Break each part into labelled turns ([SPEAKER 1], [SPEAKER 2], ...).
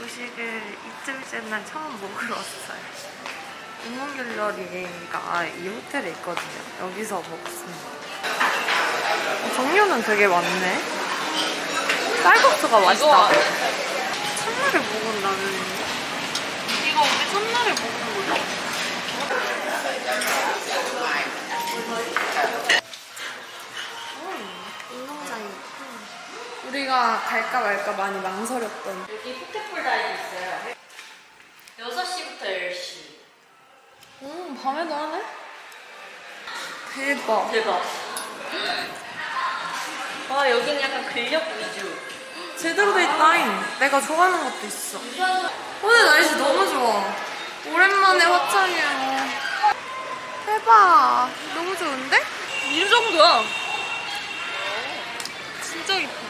[SPEAKER 1] 조식을 이틀째 날 처음 먹으러 왔어요. 인문갤러리가 이 호텔에 있거든요. 여기서 먹습니다. 어, 종류는 되게 많네. 쌀국수가 맛있다. 첫날에 먹은 라면인데? 이거 우리 첫날에 먹은 거죠? 운동장이 우리가 갈까 말까 많이 망설였던
[SPEAKER 2] 여기 포켓볼 다이브 있어요. 6시부터 10시.
[SPEAKER 1] 음 밤에도 하네? 대박
[SPEAKER 2] 대박. 와, 여기는 약간 근력 위주.
[SPEAKER 1] 제대로 돼 있다잉 내가 좋아하는 것도 있어 오늘 날씨 너무 좋아 오랜만에 화창이야 대박 너무 좋은데?
[SPEAKER 2] 이 정도야.
[SPEAKER 1] 진짜 이뻐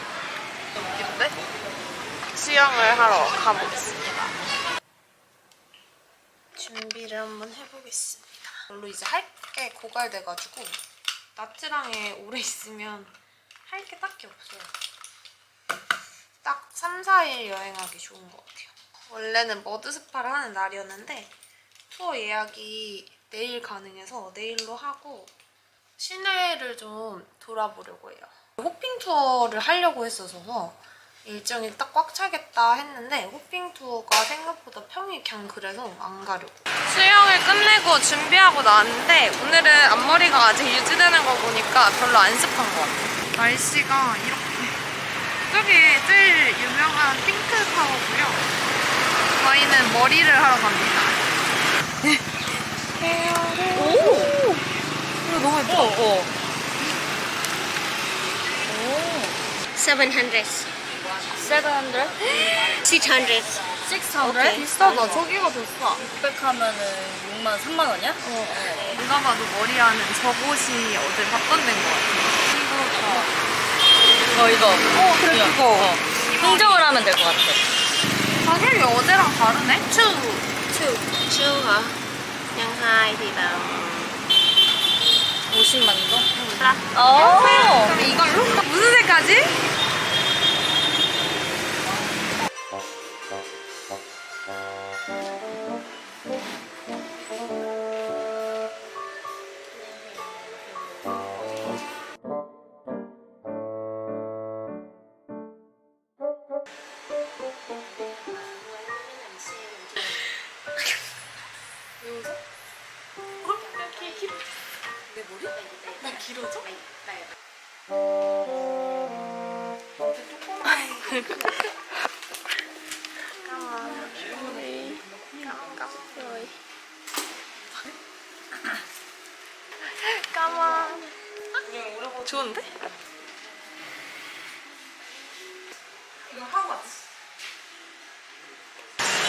[SPEAKER 1] 웃긴데? 수영을 하러 가보겠습니다 준비를 한번 해보겠습니다 별로 이제 할 게 고갈돼가지고 나트랑에 오래 있으면 할 게 딱히 없어요 딱 3, 4일 여행하기 좋은 것 같아요 원래는 머드 스파를 하는 날이었는데 투어 예약이 내일 가능해서 내일로 하고 시내를 좀 돌아보려고 해요. 호핑 투어를 하려고 했어서 일정이 딱 꽉 차겠다 했는데 호핑 투어가 생각보다 평이 그냥 그래서 안 가려고. 수영을 끝내고 준비하고 나왔는데 오늘은 앞머리가 아직 유지되는 거 보니까 별로 안 습한 것 같아요. 날씨가 이렇게 저기 제일 유명한 핑크 타워고요. 저희는 머리를 하러 갑니다.
[SPEAKER 2] 오!
[SPEAKER 1] 이거 너무 예뻐.
[SPEAKER 2] 어.
[SPEAKER 3] 700
[SPEAKER 2] 700?
[SPEAKER 3] 600
[SPEAKER 2] 600?
[SPEAKER 1] 비싸다. 저기가 더 싸.
[SPEAKER 2] 600 하면은 6만 3만 원이야?
[SPEAKER 1] 어, 누가 봐도 머리하는 저곳이 봤던 데인 것 같아.
[SPEAKER 2] 어, 이거.
[SPEAKER 1] 어, 그래,
[SPEAKER 2] 이거.
[SPEAKER 1] 그거.
[SPEAKER 2] 어. 흥정을 하면 될 것 같아.
[SPEAKER 1] 가격이 어제랑 다르네? 추.
[SPEAKER 3] Two Two hả? Nhân hai thì vào
[SPEAKER 2] 50만 원?
[SPEAKER 3] Black
[SPEAKER 2] 어.
[SPEAKER 1] 그럼 이걸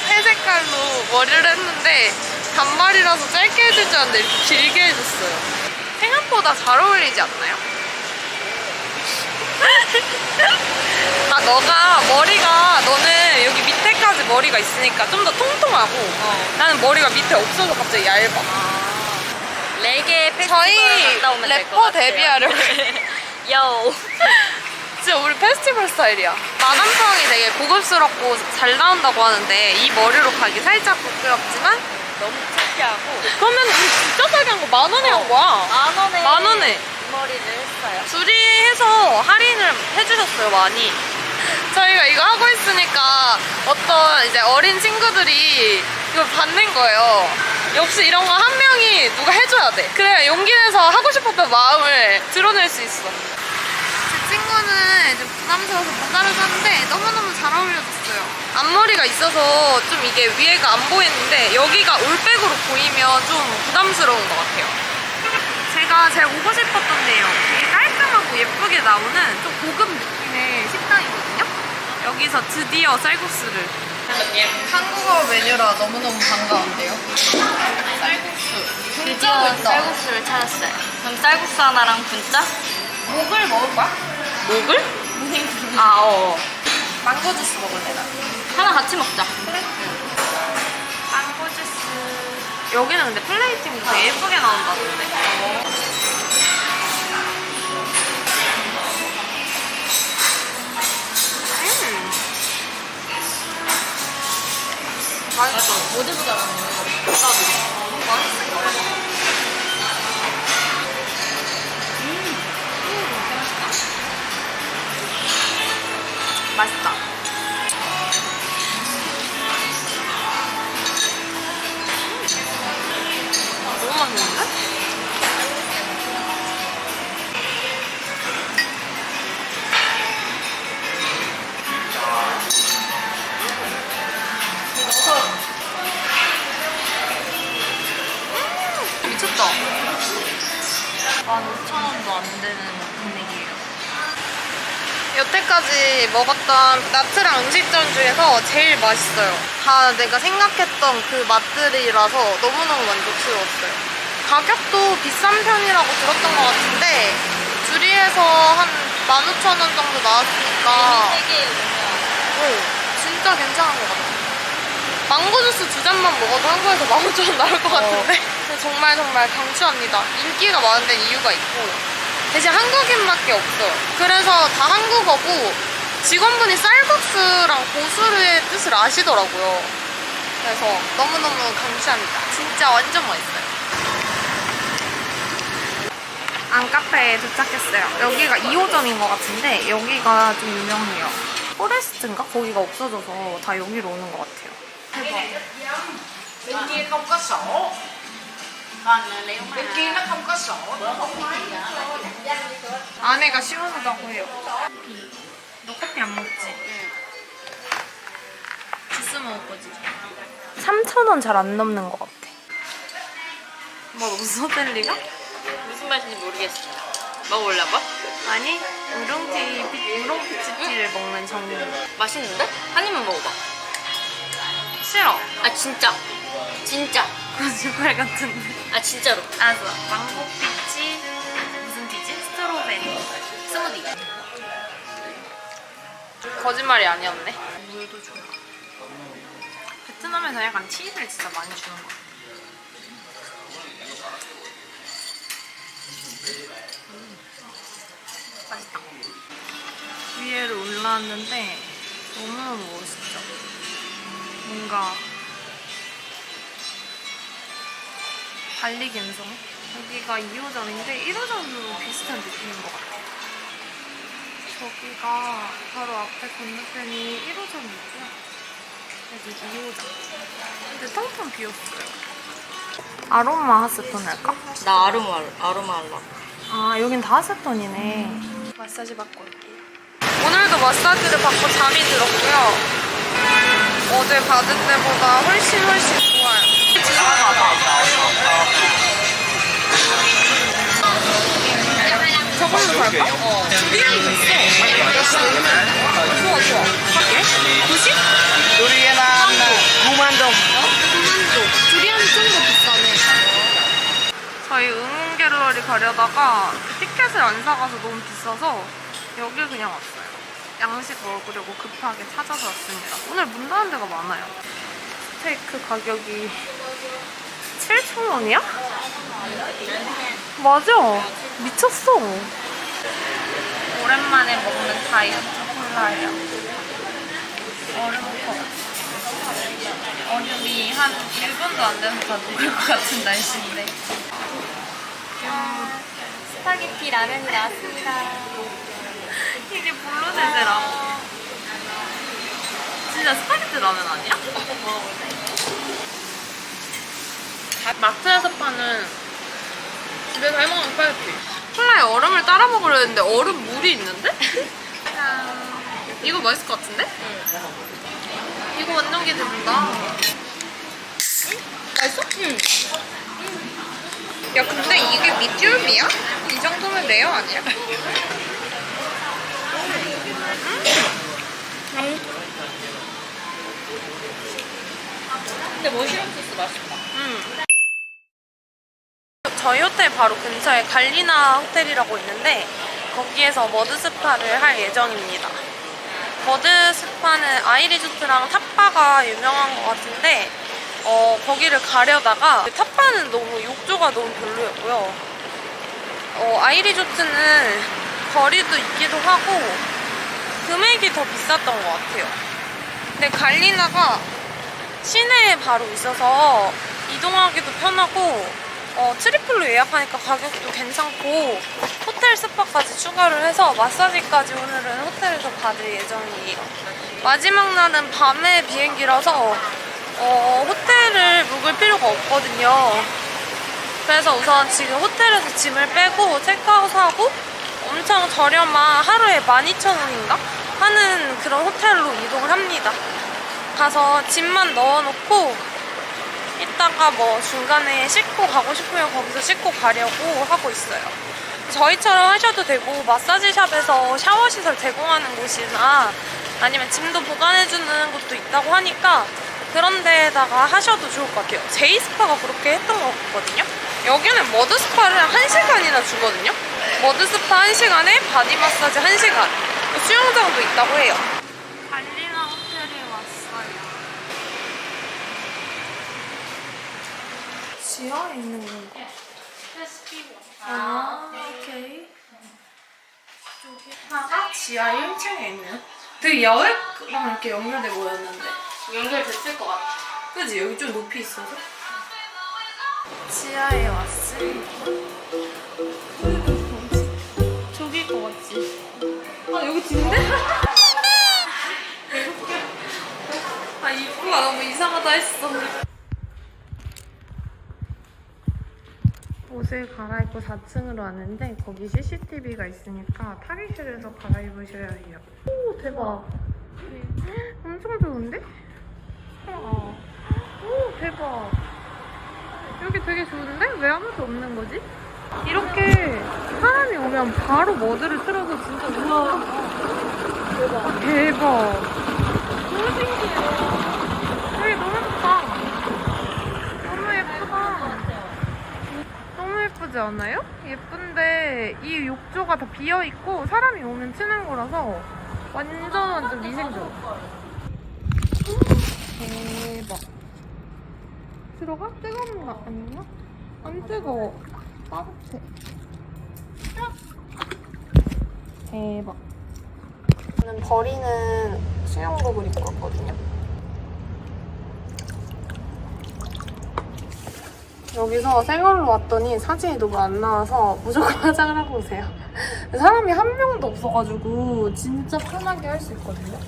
[SPEAKER 1] 회 색깔로 머리를 했는데 단발이라서 짧게 해줄 줄 알았는데 이렇게 길게 해줬어요. 생각보다 잘 어울리지 않나요? 아 너가 머리가 너는 여기 밑에까지 머리가 있으니까 좀 더 통통하고 나는 머리가 밑에 없어서 갑자기 얇아.
[SPEAKER 2] 레게 페스티벌
[SPEAKER 1] 저희
[SPEAKER 2] 갔다 오면 될것
[SPEAKER 1] 래퍼
[SPEAKER 2] 같아요.
[SPEAKER 1] 데뷔하려고
[SPEAKER 2] 요.
[SPEAKER 1] 진짜 우리 페스티벌 스타일이야. 마담평이 되게 고급스럽고 잘 나온다고 하는데 이 머리로 가기 살짝 부끄럽지만
[SPEAKER 2] 너무 창피하고.
[SPEAKER 1] 그러면 진짜 싸게 한 거 만 원에 한 거야.
[SPEAKER 2] 만 원에.
[SPEAKER 1] 만 원에.
[SPEAKER 2] 이 머리를 했어요.
[SPEAKER 1] 둘이 해서 할인을 해주셨어요 많이. 저희가 이거 하고 있으니까 어떤 이제 어린 친구들이 이걸 받는 거예요. 역시 이런 거 한 명이 누가 해줘야 돼. 그래야 용기 내서 하고 싶었던 마음을 드러낼 수 있어. 제 친구는 좀 부담스러워서 못 따라줬는데 너무너무 잘 어울려줬어요. 앞머리가 있어서 좀 이게 위에가 안 보이는데 여기가 올백으로 보이면 좀 부담스러운 것 같아요. 제가 제일 오고 싶었던 데요. 되게 깔끔하고 예쁘게 나오는 좀 고급 느낌의 식당이거든요. 여기서 드디어 쌀국수를. 한국어 메뉴라 너무너무 반가운데요. 쌀국수.
[SPEAKER 2] 드디어 쌀국수를 찾았어요. 그럼 쌀국수 하나랑 분짜?
[SPEAKER 1] 목을 먹을 거야?
[SPEAKER 2] 목을? 아, 어.
[SPEAKER 1] 망고 주스 먹을래 나.
[SPEAKER 2] 하나 같이 먹자.
[SPEAKER 1] 망고 주스. 여기는 근데 플레이팅이 되게 예쁘게 나온다던데. 음. 맛있어. 여태까지 먹었던 나트랑 음식점 중에서 제일 맛있어요. 다 내가 생각했던 그 맛들이라서 너무너무 만족스러웠어요. 가격도 비싼 편이라고 들었던 것 같은데 둘이에서 한 15,000원 정도 나왔으니까 오, 진짜 괜찮은 것 같아요. 망고 주스 두 잔만 먹어도 한국에서 15,000원 나올 것 같은데 그래서 정말 정말 강추합니다. 인기가 많은 데는 이유가 있고 대신 한국인밖에 없어요. 그래서 다 한국어고 직원분이 쌀국수랑 고수의 뜻을 아시더라고요. 그래서 너무너무 강추합니다. 진짜 완전 맛있어요. 안카페에 도착했어요. 여기가 2호점인 것 같은데 여기가 좀 유명해요. 포레스트인가? 거기가 없어져서 다 여기로 오는 것 같아요.
[SPEAKER 4] sổ
[SPEAKER 2] còn nếu mà
[SPEAKER 4] bên kia nó không có sổ nó không nói
[SPEAKER 1] 아내가 시원하다고 해요. 너 커피 안 먹지?
[SPEAKER 2] 주스 먹을 거지.
[SPEAKER 1] 3,000원 잘 안 넘는 것 같아. 뭐 없어, 젤리가?
[SPEAKER 2] 무슨 맛인지 모르겠어. 먹어볼래 한번?
[SPEAKER 1] 아니, 우롱티, 피- 우롱 피치티를 먹는 정이
[SPEAKER 2] 맛있는데? 한 입만 먹어봐.
[SPEAKER 1] 싫어.
[SPEAKER 2] 아 진짜. 진짜.
[SPEAKER 1] 거짓말 같은데.
[SPEAKER 2] 아 진짜로.
[SPEAKER 1] 알았어. 망고 피치, 무슨 티지? 스트로베리.
[SPEAKER 2] 스무디.
[SPEAKER 1] 거짓말이 아니었네. 물도 좋아. 베트남에서 약간 팁을 진짜 많이 주는 것 같아. 음. 맛있다. 위에를 올라왔는데 너무너무 멋있죠? 뭔가 발리 감성? 여기가 2호점인데 1호점도 비슷한 느낌인 것 같아요. 저기가 바로 앞에 건너편이 1호점이고요. 여기 2호점. 근데 텅텅 비었어요. 아로마 하스톤 할까?
[SPEAKER 2] 나 아로마 아로마 할라.
[SPEAKER 1] 아, 여긴 다 하스톤이네. 마사지 받고 올게요. 오늘도 마사지를 받고 잠이 들었고요. 어제 받은 때보다 훨씬 훨씬 어. 두리안도 있어. 좋아, 좋아. 할게. 90?
[SPEAKER 4] Durian 9만 동
[SPEAKER 1] 9만도. 두리안이 좀더 비싸네. 저희 응원 갤러리 가려다가 티켓을 안 사가서 너무 비싸서 여기 그냥 왔어요. 양식 먹으려고 급하게 찾아서 왔습니다. 오늘 문 닫은 데가 많아요. 스테이크 가격이 7,000원이야? 맞아. 미쳤어. 오랜만에 먹는 다이어트 콜라예요. 얼음컵. 얼음이 한 1분도 안 돼서 다 녹을 것 같은 날씨인데.
[SPEAKER 2] 스파게티 라면이 나왔습니다.
[SPEAKER 1] 이게 볼로네즈라. 진짜 스파게티 라면 아니야? 마트에서 파는 집에서 해먹는 스파게티. 콜라에 얼음을 따라 먹으려 했는데 얼음 물이 있는데? 이거 맛있을 것 같은데? 이거 완전 기대된다. 맛있어? 응. 야 근데 이게 미디움이야? 이 정도면 레어 아니야?
[SPEAKER 2] 근데 머시룸 소스 맛있다.
[SPEAKER 1] 음. 저희 호텔 바로 근처에 갈리나 호텔이라고 있는데 거기에서 머드 스파를 할 예정입니다. 머드 스파는 아이리조트랑 탑바가 유명한 것 같은데 어, 거기를 가려다가 탑바는 너무 욕조가 너무 별로였고요. 어, 아이리조트는 거리도 있기도 하고 금액이 더 비쌌던 것 같아요. 근데 갈리나가 시내에 바로 있어서 이동하기도 편하고 어, 트리플로 예약하니까 가격도 괜찮고 호텔 스파까지 추가를 해서 마사지까지 오늘은 호텔에서 받을 예정이에요. 마지막 날은 밤에 비행기라서 어, 호텔을 묵을 필요가 없거든요. 그래서 우선 지금 호텔에서 짐을 빼고 체크아웃하고 엄청 저렴한 하루에 12,000원인가? 하는 그런 호텔로 이동을 합니다. 가서 짐만 넣어놓고 이따가 뭐 중간에 씻고 가고 싶으면 거기서 씻고 가려고 하고 있어요. 저희처럼 하셔도 되고 마사지샵에서 샤워 시설 제공하는 곳이나 아니면 짐도 보관해주는 곳도 있다고 하니까 그런 데에다가 하셔도 좋을 것 같아요. 제이스파가 그렇게 했던 것 같거든요. 여기는 머드스파를 1시간이나 주거든요. 머드스파 1시간에 바디 마사지 1시간. 수영장도 있다고 해요. 발리나 호텔에 왔어요. 지하에 있는 건가? 아, 오케이. 여기다가 지하 1층에 있는. 되게 야외랑 이렇게 연결돼 보였는데.
[SPEAKER 2] 연결됐을 것 같아.
[SPEAKER 1] 그지? 여기 좀 높이 있어서. 지하에 왔습니다. 저기 거 같지? 아, 여기 집인데? 아, 입구가 너무 이상하다 했어. 옷을 갈아입고 4층으로 왔는데 거기 CCTV가 있으니까 탈의실에서 갈아입으셔야 해요. 오 대박. 엄청 좋은데? 어. 오 대박. 여기 되게 좋은데? 왜 아무도 없는 거지? 이렇게 사람이 오면 바로 머드를 틀어서 진짜 우와. 대박. 대박. 너무 신기해. 여기 너무 좋다. 너무 예쁘다. 너무 예쁘지 않아요? 예쁜데 이 욕조가 다 비어 있고 사람이 오면 치는 거라서 완전 완전 위생적. 대박. 들어가? 뜨거운 거 아닌가? 안 뜨거워. 따뜻해. 대박. 저는 버리는 수영복을 입고 왔거든요. 여기서 생얼로 왔더니 사진이 너무 안 나와서 무조건 화장을 하고 오세요. 사람이 한 명도 없어가지고 진짜 편하게 할 수 있거든요.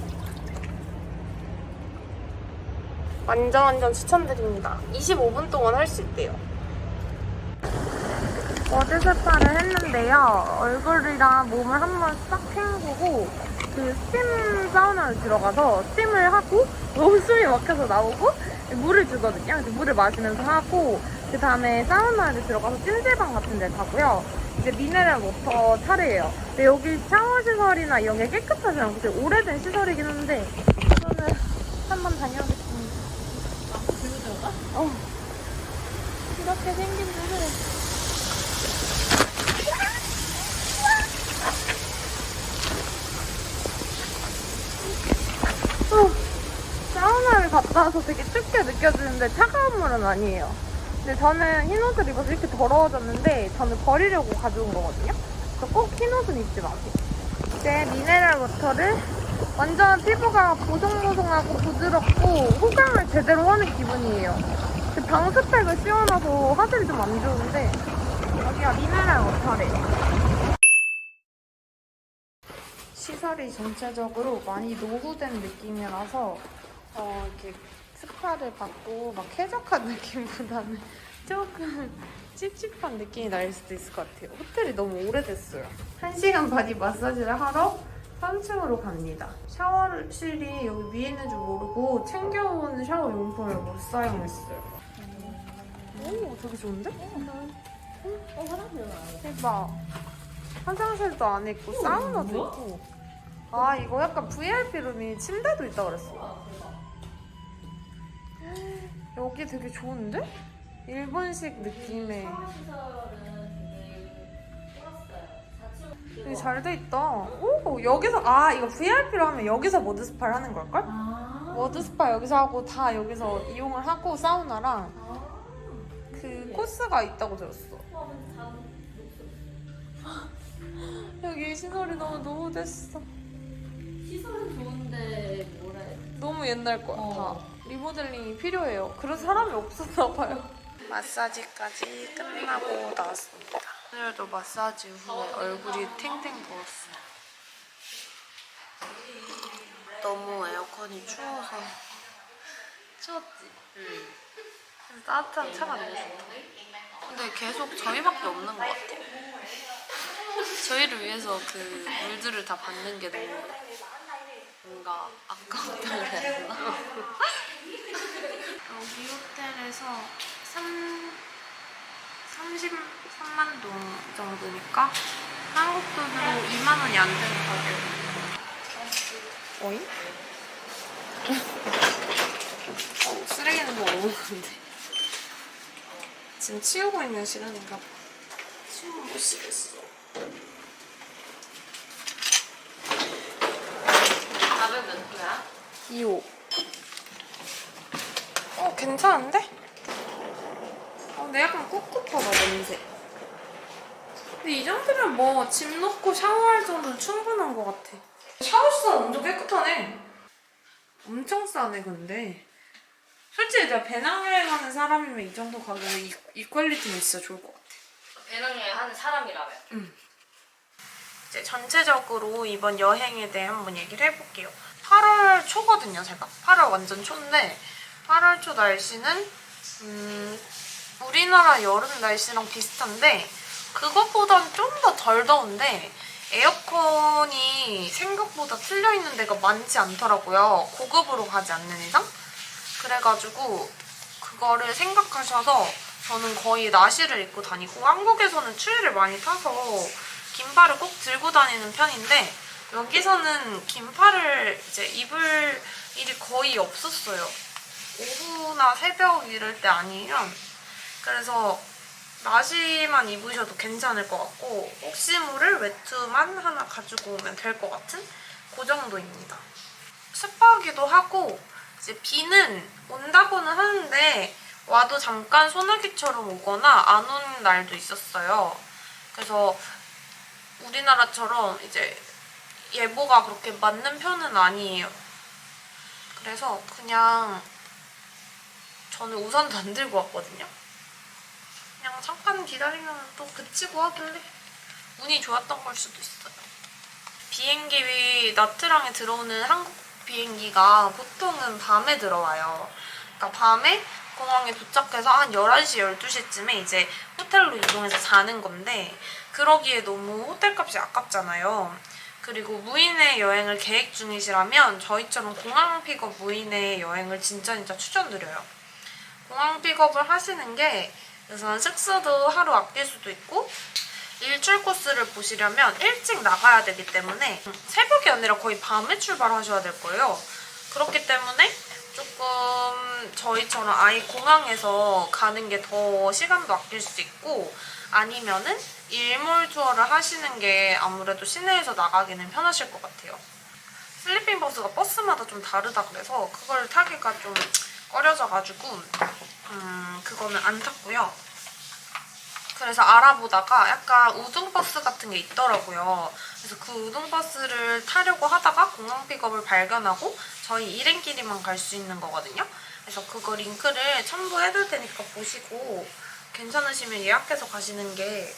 [SPEAKER 1] 완전 완전 추천드립니다. 25분 동안 할 수 있대요. 어제 스파를 했는데요. 얼굴이랑 몸을 한번 싹 헹구고 그 스팀 사우나를 들어가서 스팀을 하고 너무 숨이 막혀서 나오고 물을 주거든요. 물을 마시면서 하고 그 다음에 사우나를 들어가서 찜질방 같은 데 가고요. 이제 미네랄 워터 차례예요. 근데 여기 샤워 시설이나 이런 게 깨끗하지 않고 되게 오래된 시설이긴 한데 저는 한번 다녀오겠습니다. 어. 이렇게 생긴 데를 어, 사우나를 갔다 와서 되게 춥게 느껴지는데 차가운 물은 아니에요. 근데 저는 흰 옷을 입어서 이렇게 더러워졌는데 저는 버리려고 가져온 거거든요. 그래서 꼭 흰 옷은 입지 마세요. 이제 미네랄 워터를 완전 피부가 보송보송하고 부드럽고 호감을 제대로 하는 기분이에요. 그 방수팩을 씌워놔서 화질이 좀 안 좋은데 여기가 미네랄 워터래. 시설이 전체적으로 많이 노후된 느낌이라서 어, 이렇게 스파를 받고 막 쾌적한 느낌보다는 조금 찝찝한 느낌이 날 수도 있을 것 같아요. 호텔이 너무 오래됐어요. 1시간 바디 마사지를 하러 3층으로 갑니다. 샤워실이 여기 위에 있는 줄 모르고 챙겨온 샤워 용품을 못 사용했어요. 오, 되게 좋은데? 대박. 화장실도 안에 있고 사우나도 있고. 아 이거 약간 VIP 룸이 침대도 있다 그랬어. 여기 되게 좋은데? 일본식 느낌의. 되게 잘 돼 있다. 오 여기서 아 이거 VIP로 하면 여기서 모드 스파를 하는 걸걸? 모드 스파 여기서 하고 다 여기서 이용을 하고 사우나랑 그 코스가 있다고 들었어. 여기 시설이 너무 노후됐어.
[SPEAKER 2] 시설은 좋은데 뭐라 해.
[SPEAKER 1] 너무 옛날 거야
[SPEAKER 2] 어.
[SPEAKER 1] 다. 리모델링이 필요해요. 그런 사람이 없었나 봐요. 마사지까지 끝나고 나왔습니다. 오늘도 마사지 후에 얼굴이 탱탱 부었어요. 너무 에어컨이 추워서 추웠지? 응. 따뜻한 차가 너무 좋다. 근데 계속 저희밖에 없는 것 같아요. 저희를 위해서 그 물들을 다 받는 게 너무 뭔가 아까웠다고 해야 되나? 여기 호텔에서 3, 33만 동 정도니까 한국 돈으로 2만 원이 안 되는 가격. 어이? 어, 쓰레기는 뭐 없는 건데. 지금 치우고 있는 시간인가 봐. 치우면 못 쓰겠어.
[SPEAKER 3] 밥은 몇 개야?
[SPEAKER 1] 2호. 어, 괜찮은데? 어, 근데 약간 꿉꿉하다, 냄새. 근데 이 정도면 뭐 짐 넣고 샤워할 정도는 충분한 것 같아. 샤워수는 엄청 깨끗하네. 엄청 싸네, 근데. 솔직히 내가 배낭여행 하는 사람이면 이 정도 가격에 이, 이 퀄리티는 진짜 좋을 것 같아.
[SPEAKER 3] 배낭여행 하는 사람이라면.
[SPEAKER 1] 이제 전체적으로 이번 여행에 대해 한번 얘기를 해볼게요. 8월 초거든요, 제가. 8월 완전 초인데 8월 초 날씨는 음, 우리나라 여름 날씨랑 비슷한데 그것보단 좀 더 덜 더운데 에어컨이 생각보다 틀려 있는 데가 많지 않더라고요. 고급으로 가지 않는 이상. 그래가지고 그거를 생각하셔서 저는 거의 나시를 입고 다니고 한국에서는 추위를 많이 타서 긴팔을 꼭 들고 다니는 편인데 여기서는 긴팔을 이제 입을 일이 거의 없었어요. 오후나 새벽 이럴 때 아니면 그래서 나시만 입으셔도 괜찮을 것 같고 혹시 모를 외투만 하나 가지고 오면 될 것 같은 그 정도입니다. 습하기도 하고 이제 비는 온다고는 하는데 와도 잠깐 소나기처럼 오거나 안 오는 날도 있었어요. 그래서 우리나라처럼 이제 예보가 그렇게 맞는 편은 아니에요. 그래서 그냥 저는 우산도 안 들고 왔거든요. 그냥 잠깐 기다리면 또 그치고 하길래 운이 좋았던 걸 수도 있어요. 비행기 나트랑에 들어오는 한국 비행기가 보통은 밤에 들어와요. 그러니까 밤에 공항에 도착해서 한 11시, 12시쯤에 이제 호텔로 이동해서 자는 건데 그러기에 너무 호텔값이 아깝잖아요. 그리고 무인의 여행을 계획 중이시라면 저희처럼 공항 픽업 무인의 여행을 진짜 진짜 추천드려요. 공항 픽업을 하시는 게 우선 숙소도 하루 아낄 수도 있고 일출 코스를 보시려면 일찍 나가야 되기 때문에 새벽이 아니라 거의 밤에 출발하셔야 될 거예요. 그렇기 때문에 조금 저희처럼 아예 공항에서 가는 게 더 시간도 아낄 수 있고 아니면은 일몰 투어를 하시는 게 아무래도 시내에서 나가기는 편하실 것 같아요. 슬리핑 버스가 버스마다 좀 다르다 그래서 그걸 타기가 좀 꺼려져가지고 음 그거는 안 탔고요. 그래서 알아보다가 약간 우등버스 같은 게 있더라고요. 그래서 그 우등버스를 타려고 하다가 공항 픽업을 발견하고 저희 일행끼리만 갈 수 있는 거거든요. 그래서 그거 링크를 첨부해둘 테니까 보시고 괜찮으시면 예약해서 가시는 게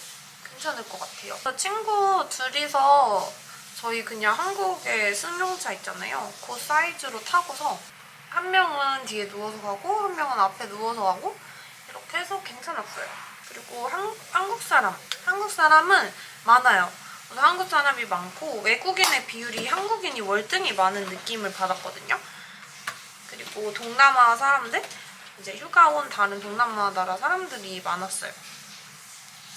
[SPEAKER 1] 괜찮을 것 같아요. 저 친구 둘이서 저희 그냥 한국에 승용차 있잖아요. 그 사이즈로 타고서 한 명은 뒤에 누워서 가고 한 명은 앞에 누워서 가고 이렇게 해서 괜찮았어요. 그리고 한, 한국 사람, 한국 사람은 많아요. 그래서 한국 사람이 많고 외국인의 비율이 한국인이 월등히 많은 느낌을 받았거든요. 그리고 동남아 사람들, 이제 휴가 온 다른 동남아 나라 사람들이 많았어요.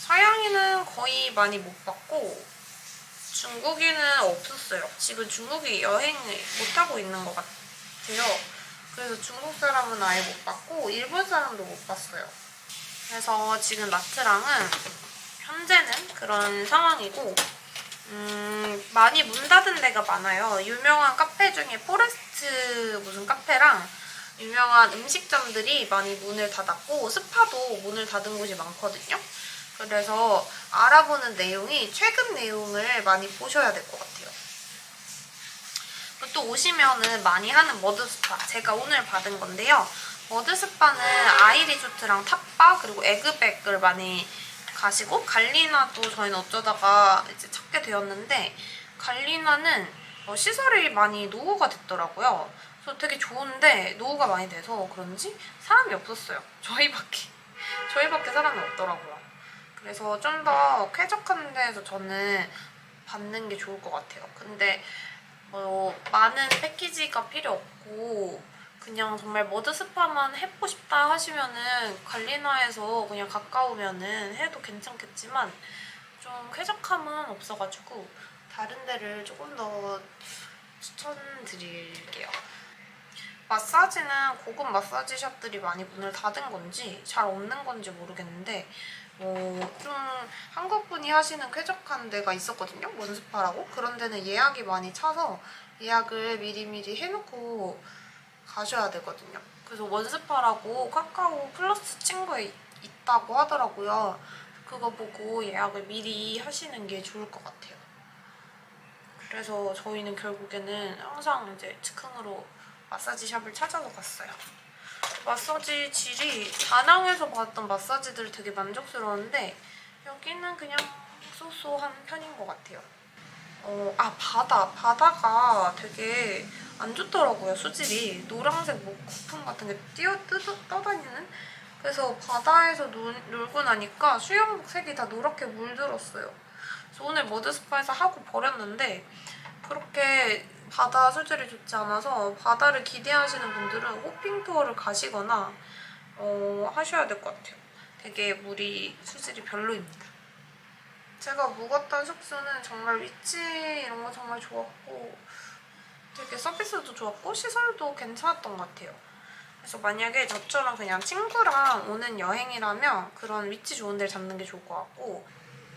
[SPEAKER 1] 서양인은 거의 많이 못 봤고 중국인은 없었어요. 지금 중국이 여행을 못 하고 있는 것 같아요. 그래서 중국 사람은 아예 못 봤고 일본 사람도 못 봤어요. 그래서 지금 나트랑은 현재는 그런 상황이고 음, 많이 문 닫은 데가 많아요. 유명한 카페 중에 포레스트 무슨 카페랑 유명한 음식점들이 많이 문을 닫았고 스파도 문을 닫은 곳이 많거든요. 그래서 알아보는 내용이 최근 내용을 많이 보셔야 될 것 같아요. 또 오시면은 많이 하는 머드 스파 제가 오늘 받은 건데요. 머드 스파는 아이리조트랑 탑바 그리고 에그백을 많이 가시고 갈리나도 저희는 어쩌다가 이제 찾게 되었는데 갈리나는 어, 시설이 많이 노후가 됐더라고요. 그래서 되게 좋은데 노후가 많이 돼서 그런지 사람이 없었어요. 저희밖에 저희밖에 사람이 없더라고요. 그래서 좀 더 쾌적한 데에서 저는 받는 게 좋을 것 같아요. 근데 뭐 많은 패키지가 필요 없고 그냥 정말 머드 스파만 해보고 싶다 하시면은 갈리나에서 그냥 가까우면은 해도 괜찮겠지만 좀 쾌적함은 없어가지고 다른 데를 조금 더 추천드릴게요. 마사지는 고급 마사지 샵들이 많이 문을 닫은 건지 잘 없는 건지 모르겠는데 뭐 좀 한국 분이 하시는 쾌적한 데가 있었거든요. 원스파라고 그런 데는 예약이 많이 차서 예약을 미리미리 해놓고 가셔야 되거든요. 그래서 원스파라고 카카오 플러스 친구에 있다고 하더라고요. 그거 보고 예약을 미리 하시는 게 좋을 것 같아요. 그래서 저희는 결국에는 항상 이제 즉흥으로 마사지 샵을 찾아서 갔어요. 마사지 질이 다낭에서 받았던 마사지들 되게 만족스러운데 여기는 그냥 쏘쏘한 편인 것 같아요. 어, 아 바다 바다가 되게 안 좋더라고요 수질이 노란색 뭐 거품 같은 게 뛰어 뜯어 떠다니는 그래서 바다에서 놀, 놀고 나니까 수영복 색이 다 노랗게 물들었어요. 그래서 오늘 머드 스파에서 하고 버렸는데 그렇게 바다 수질이 좋지 않아서 바다를 기대하시는 분들은 호핑 투어를 가시거나 어, 하셔야 될 것 같아요. 되게 물이 수질이 별로입니다. 제가 묵었던 숙소는 정말 위치 이런 거 정말 좋았고 되게 서비스도 좋았고 시설도 괜찮았던 것 같아요. 그래서 만약에 저처럼 그냥 친구랑 오는 여행이라면 그런 위치 좋은 데를 잡는 게 좋을 것 같고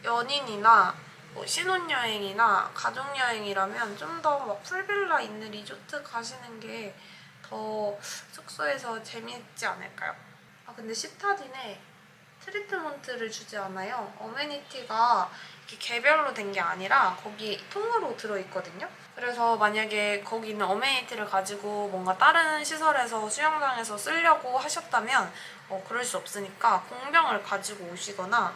[SPEAKER 1] 연인이나 뭐 신혼여행이나 가족여행이라면 좀 더 막 풀빌라 있는 리조트 가시는 게 더 숙소에서 재미있지 않을까요? 아 근데 시타딘에 트리트먼트를 주지 않아요. 어메니티가 개별로 된 게 아니라 거기 통으로 들어있거든요. 그래서 만약에 거기 있는 어메니티를 가지고 뭔가 다른 시설에서 수영장에서 쓰려고 하셨다면 어, 그럴 수 없으니까 공병을 가지고 오시거나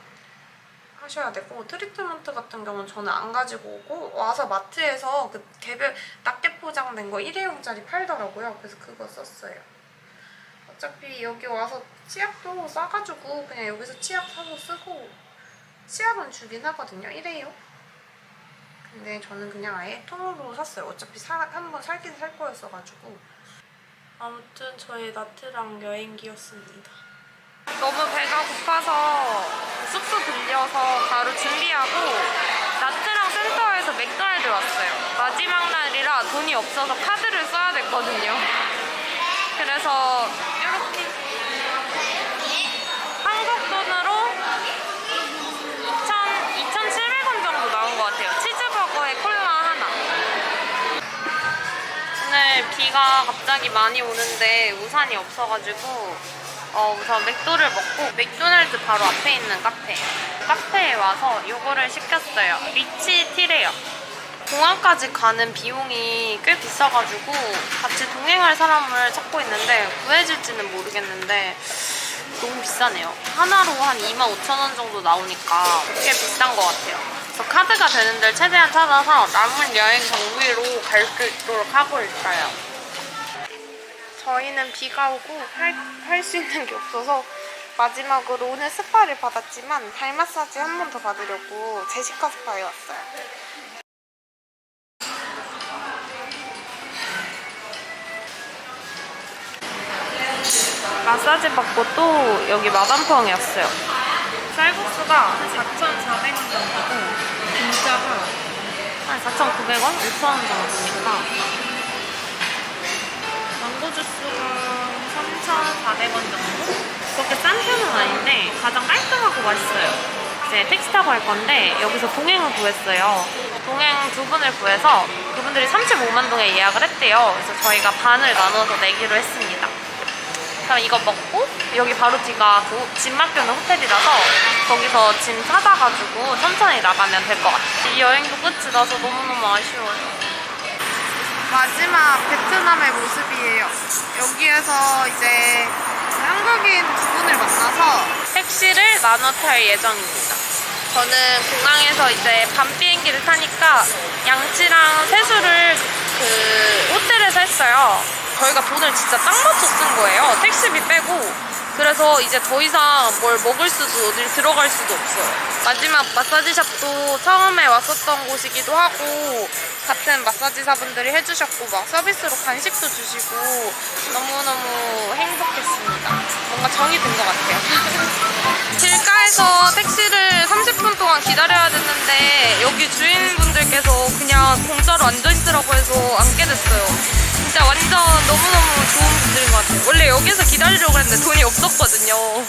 [SPEAKER 1] 하셔야 되고 트리트먼트 같은 경우는 저는 안 가지고 오고 와서 마트에서 그 개별 낱개 포장된 거 일회용짜리 팔더라고요. 그래서 그거 썼어요. 어차피 여기 와서 치약도 싸가지고 그냥 여기서 치약 사서 쓰고 치약은 주긴 하거든요. 일회용. 근데 저는 그냥 아예 통으로 샀어요. 어차피 한번 살긴 살 거였어가지고. 아무튼 저의 나트랑 여행기였습니다. 너무 배가 고파서 숙소 들려서 바로 준비하고 나트랑 센터에서 맥도날드 왔어요. 마지막 날이라 돈이 없어서 카드를 써야 됐거든요. 그래서 이렇게 한국 돈으로 2,000, 2,700원 정도 나온 것 같아요. 치즈버거에 콜라 하나. 오늘 비가 갑자기 많이 오는데 우산이 없어가지고 어, 우선 맥도를 먹고 맥도날드 바로 앞에 있는 카페. 카페에 와서 요거를 시켰어요. 리치 티래요 공항까지 가는 비용이 꽤 비싸가지고 같이 동행할 사람을 찾고 있는데 구해질지는 모르겠는데 너무 비싸네요. 하나로 한 25,000원 정도 나오니까 꽤 비싼 것 같아요. 그래서 카드가 되는 데를 최대한 찾아서 남은 여행 경비로 갈 수 있도록 하고 있어요 저희는 비가 오고 할 수 있는 게 없어서 마지막으로 오늘 스파를 받았지만 발 마사지 한 번 더 받으려고 제시카 스파에 왔어요. 마사지 받고 또 여기 마담펑이었어요. 쌀국수가 4,400원 정도고 김자가 한 4,900원? 5,000원 정도니까 망고 주스가 3,400원 정도? 그렇게 싼 편은 아닌데 가장 깔끔하고 맛있어요. 이제 택시 타고 갈 건데 여기서 동행을 구했어요. 동행 두 분을 구해서 그분들이 35만 동에 예약을 했대요. 그래서 저희가 반을 나눠서 내기로 했습니다. 그럼 이거 먹고 여기 바로 뒤가 그짐 맡겨놓은 호텔이라서 거기서 짐 찾아가지고 천천히 나가면 될 것 같아요. 이 여행도 끝이 나서 너무너무 아쉬워요. 마지막 베트남의 모습이에요. 여기에서 이제 한국인 두 분을 만나서 택시를 나눠 탈 예정입니다. 저는 공항에서 이제 밤 비행기를 타니까 양치랑 세수를 그 호텔에서 했어요. 저희가 돈을 진짜 딱 맞춰 쓴 거예요. 택시비 빼고. 그래서 이제 더 이상 뭘 먹을 수도 어딜 들어갈 수도 없어요. 마지막 마사지샵도 처음에 왔었던 곳이기도 하고 같은 마사지사분들이 해주셨고 막 서비스로 간식도 주시고 너무너무 행복했습니다. 뭔가 정이 든 것 같아요. 길가에서 택시를 30분 동안 기다려야 됐는데 여기 주인분들께서 그냥 공짜로 앉아있으라고 해서 앉게 됐어요. 진짜 완전 너무너무 좋은 분들인 것 같아요. 원래 여기서 기다리려고 했는데 돈이 없었거든요.